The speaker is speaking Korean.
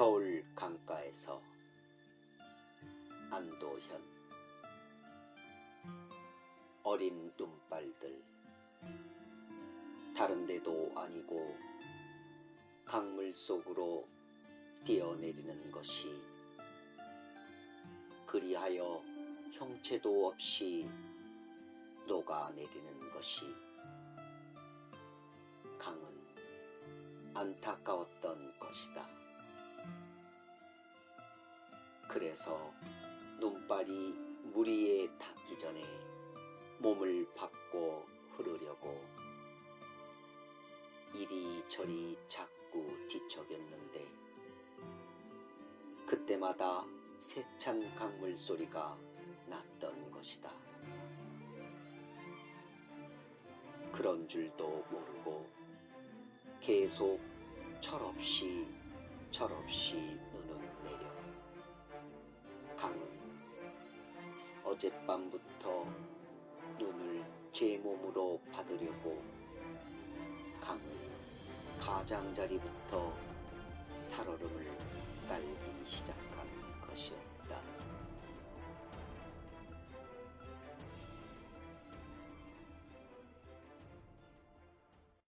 겨울 강가에서 안도현 어린 눈발들 다른 데도 아니고 강물 속으로 뛰어내리는 것이 그리하여 형체도 없이 녹아내리는 것이 강은 안타까웠던 것이다. 그래서 눈발이 물 위에 닿기 전에 몸을 바꿔 흐르려고 이리저리 자꾸 뒤척였는데 그때마다 세찬 강물 소리가 났던 것이다. 그런 줄도 모르고 계속 철없이 철없이 어젯밤부터 눈을 제 몸으로 받으려고 강의 가장자리부터 살얼음을 딸기 시작한 것이었다.